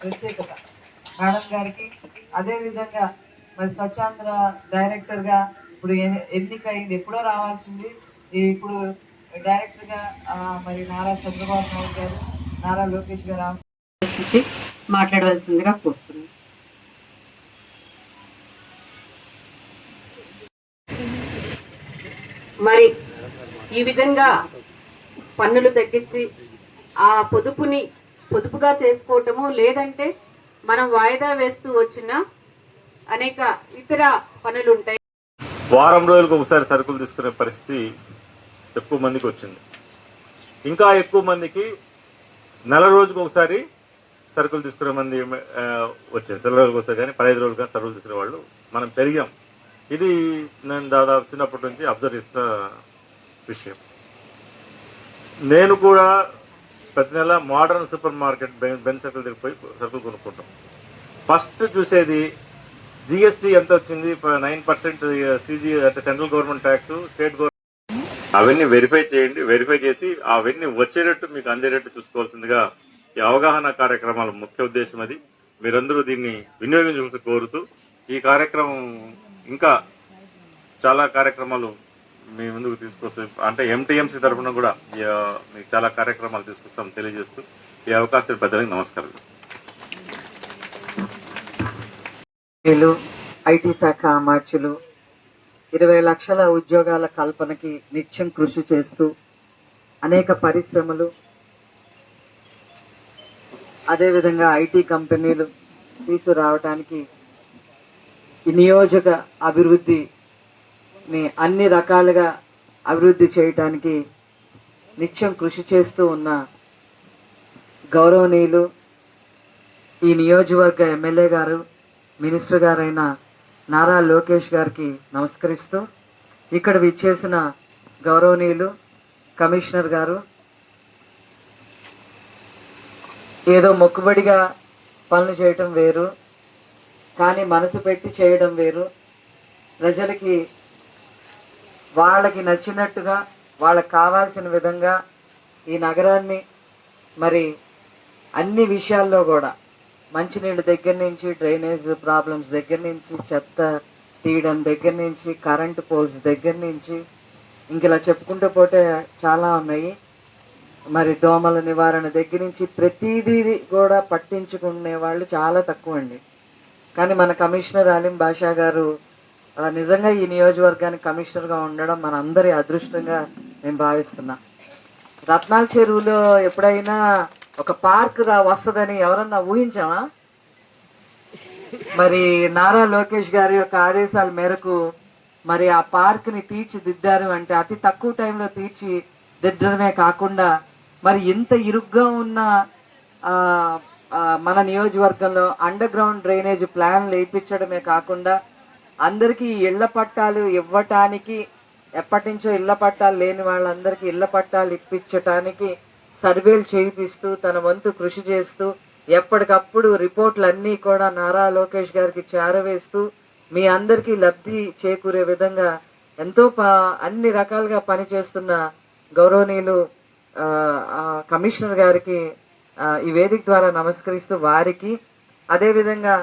ప్రత్యేకత. మేడం గారికి అదేవిధంగా మరి స్వచ్ఛాంధ్ర డైరెక్టర్గా ఇప్పుడు ఎన్నిక అయింది ఎప్పుడో రావాల్సింది. ఇప్పుడు డైరెక్టర్గా మరి నారా చంద్రబాబు నాయుడు గారు నారా లోకేష్ గారు ఆశించి మాట్లాడవలసిందిగా కోరు మరి ఈ విధంగా పన్నులు తగ్గించి ఆ పొదుపుని పొదుపుగా చేసుకోవటము లేదంటే మనం వాయిదా వేస్తూ వచ్చిన అనేక ఇతర పనులు ఉంటాయి వారం రోజులకు ఒకసారి సరుకులు తీసుకునే పరిస్థితి ఎక్కువ మందికి వచ్చింది. ఇంకా ఎక్కువ మందికి నెల రోజుకు ఒకసారి సరుకులు తీసుకునే మంది వచ్చింది. నెల రోజులకు ఒకసారి కానీ పదహైదు రోజులు కానీ సరుకులు తీసుకునే వాళ్ళు మనం పెరిగాం. ఇది నేను దాదాపు చిన్నప్పటి నుంచి అబ్జర్వ్ చేసిన విషయం. నేను కూడా ప్రతి నెల modern super market Benz circle దగ్గర పోయి సరుకులు కొనుక్కుంటాం. ఫస్ట్ చూసేది జిఎస్టీ ఎంత వచ్చింది? నైన్ పర్సెంట్ సిజి అంటే central government tax state government అవన్నీ వెరిఫై చేయండి వెరిఫై చేసి అవన్నీ వచ్చేటట్టు మీకు అందేటట్టు చూసుకోవాల్సిందిగా ఈ అవగాహన కార్యక్రమాల ముఖ్య ఉద్దేశం అది. మీరందరూ దీన్ని వినియోగించాల్సి కోరుతూ ఈ కార్యక్రమం ఇంకా చాలా కార్యక్రమాలు మీ ముందుకు తీసుకొస్తే అంటే ఎంటీఎంసీ తరఫున కూడా మీకు చాలా కార్యక్రమాలు తీసుకొస్తాం తెలియజేస్తూ ఈ అవకాశం పెద్దలకు నమస్కారం. వీళ్ళు ఐటీ శాఖ అమాత్యులు ఇరవై లక్షల ఉద్యోగాల కల్పనకి నిత్యం కృషి చేస్తూ అనేక పరిశ్రమలు అదేవిధంగా ఐటీ కంపెనీలు తీసుకురావటానికి ఈ నియోజక అభివృద్ధిని అన్ని రకాలుగా అభివృద్ధి చేయటానికి నిత్యం కృషి చేస్తూ ఉన్న గౌరవనీయులు ఈ నియోజకవర్గ ఎమ్మెల్యే గారు మినిస్టర్ గారైన నారా లోకేష్ గారికి నమస్కరిస్తూ ఇక్కడ విచ్చేసిన గౌరవనీయులు కమిషనర్ గారు ఏదో మొక్కుబడిగా పనులు చేయటం వేరు. కానీ మనసు పెట్టి చేయడం వేరు. ప్రజలకి వాళ్ళకి నచ్చినట్టుగా వాళ్ళకి కావాల్సిన విధంగా ఈ నగరాన్ని మరి అన్ని విషయాల్లో కూడా మంచినీళ్ళ దగ్గర నుంచి డ్రైనేజ్ ప్రాబ్లమ్స్ దగ్గర నుంచి చెత్త తీయడం దగ్గర నుంచి కరెంటు పోల్స్ దగ్గర నుంచి ఇంక ఇలా చెప్పుకుంటూ పోతే చాలా ఉన్నాయి. మరి దోమల నివారణ దగ్గర నుంచి ప్రతిదీ కూడా పట్టించుకునే వాళ్ళు చాలా తక్కువ అండి కానీ మన కమిషనర్ అలీం బాషా గారు నిజంగా ఈ నియోజకవర్గానికి కమిషనర్గా ఉండడం మన అందరి అదృష్టంగా నేను భావిస్తున్నా. రత్నాల చెరువులో ఎప్పుడైనా ఒక పార్క్ రా వస్తుందని ఎవరన్నా ఊహించామా మరి నారా లోకేష్ గారి యొక్క ఆదేశాల మేరకు మరి ఆ పార్క్ని తీర్చిదిద్దారు అంటే అతి తక్కువ టైంలో తీర్చిదిద్దడమే కాకుండా మరి ఇంత ఇరుగ్గా ఉన్న మన నియోజకవర్గంలో అండర్ గ్రౌండ్ డ్రైనేజ్ ప్లాన్లు వేయించడమే కాకుండా అందరికీ ఇళ్ళ పట్టాలు ఇవ్వటానికి ఎప్పటి నుంచో ఇళ్ళ పట్టాలు లేని వాళ్ళందరికీ ఇళ్ళ పట్టాలు ఇప్పించటానికి సర్వేలు చేయిపిస్తూ తన వంతు కృషి చేస్తూ ఎప్పటికప్పుడు రిపోర్ట్లు అన్నీ కూడా నారా లోకేష్ గారికి చేరవేస్తూ మీ అందరికీ లబ్ధి చేకూరే విధంగా ఎంతో అన్ని రకాలుగా పనిచేస్తున్న గౌరవనీయులు కమిషనర్ గారికి ఈ వేదిక ద్వారా నమస్కరిస్తూ వారికి అదేవిధంగా